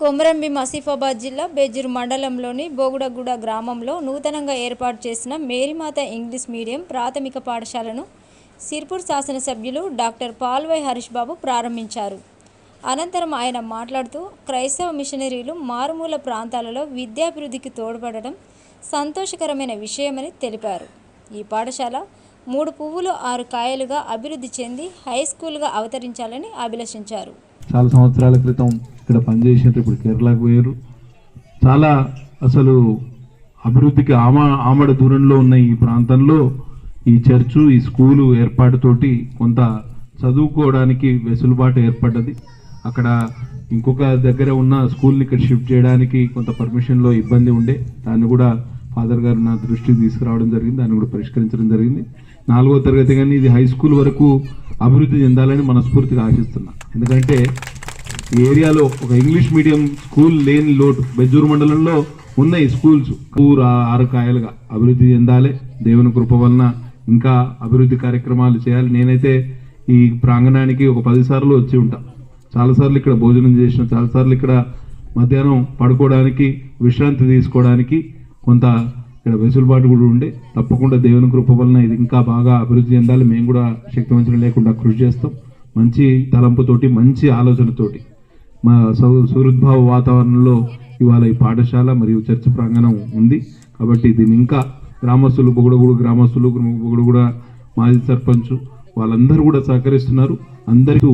కొమరంభీం ఆసిఫాబాద్ జిల్లా బెజ్జూర్ మండలంలోని బోగుడగూడ గ్రామంలో నూతనంగా ఏర్పాటు చేసిన మేరీమాత ఇంగ్లీష్ మీడియం ప్రాథమిక పాఠశాలను సిర్పూర్ శాసనసభ్యులు డాక్టర్ పాల్వై హరీష్ బాబు ప్రారంభించారు. అనంతరం ఆయన మాట్లాడుతూ క్రైస్తవ మిషనరీలు మారుమూల ప్రాంతాలలో విద్యాభివృద్ధికి తోడ్పడడం సంతోషకరమైన విషయమని తెలిపారు. ఈ పాఠశాల మూడు పువ్వులు ఆరు కాయలుగా అభివృద్ధి చెంది హై స్కూల్గా అవతరించాలని అభిలషించారు. చాలా సంవత్సరాల క్రితం ఇక్కడ పనిచేసినట్టు ఇప్పుడు కేరళకు పోయారు. చాలా అసలు అభివృద్ధికి ఆమ ఆమడ దూరంలో ఉన్న ఈ ప్రాంతంలో ఈ చర్చు ఈ స్కూలు ఏర్పాటుతోటి కొంత చదువుకోవడానికి వెసులుబాటు ఏర్పడ్డది. అక్కడ ఇంకొక దగ్గర ఉన్న స్కూల్ని ఇక్కడ షిఫ్ట్ చేయడానికి కొంత పర్మిషన్లో ఇబ్బంది ఉండే. దాన్ని కూడా ఫాదర్ గారు నా దృష్టికి తీసుకురావడం జరిగింది. దాన్ని కూడా పరిష్కరించడం జరిగింది. నాలుగో తరగతి కానీ ఇది హై స్కూల్ వరకు అభివృద్ధి చెందాలని మనస్ఫూర్తిగా ఆశిస్తున్నా. ఎందుకంటే ఈ ఏరియాలో ఒక ఇంగ్లీష్ మీడియం స్కూల్ లేని లోటు బెజ్జూరు మండలంలో ఉన్నాయి స్కూల్స్ కూర ఆరు కాయలుగా అభివృద్ధి చెందాలి. దేవుని కృప వలన ఇంకా అభివృద్ధి కార్యక్రమాలు చేయాలి. నేనైతే ఈ ప్రాంగణానికి ఒక పది సార్లు వచ్చి ఉంటా. చాలాసార్లు ఇక్కడ భోజనం చేసిన చాలాసార్లు ఇక్కడ మధ్యాహ్నం పడుకోవడానికి విశ్రాంతి తీసుకోవడానికి కొంత ఇక్కడ వెసులుబాటు కూడా ఉండే తప్పకుండా దేవుని కృప వలన ఇది ఇంకా బాగా అభివృద్ధి చెందాలి. మేము కూడా శక్తివంచన లేకుండా కృషి చేస్తాం. మంచి తలంపుతోటి మంచి ఆలోచనతోటి మా సౌ సుహృద్భావ వాతావరణంలో ఇవాళ ఈ పాఠశాల మరియు చర్చ ప్రాంగణం ఉంది. కాబట్టి దీన్ని ఇంకా గ్రామస్తులు బొగుడగూడు గ్రామస్తులు బొగుడగూడ మాజీ సర్పంచ్ వాళ్ళందరూ కూడా సహకరిస్తున్నారు. అందరికీ